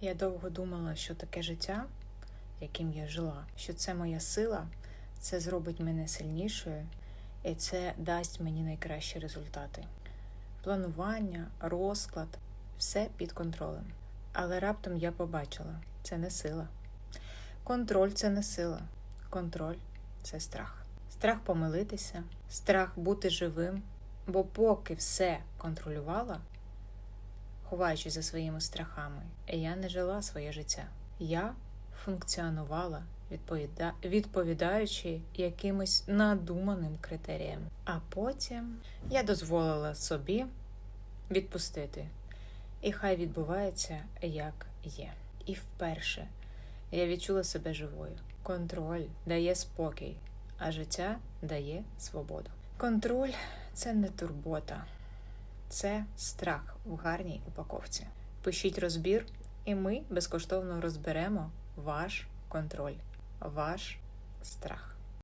Я довго думала, що таке життя, яким я жила, що це моя сила, це зробить мене сильнішою, і це дасть мені найкращі результати. Планування, розклад, все під контролем. Але раптом я побачила, це не сила. Контроль це не сила. Контроль це страх. Страх помилитися, страх бути живим. Бо поки все контролювала, ховаючись за своїми страхами, я не жила своє життя. Я функціонувала, відповіда... відповідаючи якимось надуманим критеріям. А потім я дозволила собі відпустити. І хай відбувається, як є. І вперше я відчула себе живою. Контроль дає спокій, а життя дає свободу. Контроль це не турбота, це страх в гарній упаковці. Пишіть розбір, і ми безкоштовно розберемо ваш контроль, ваш страх.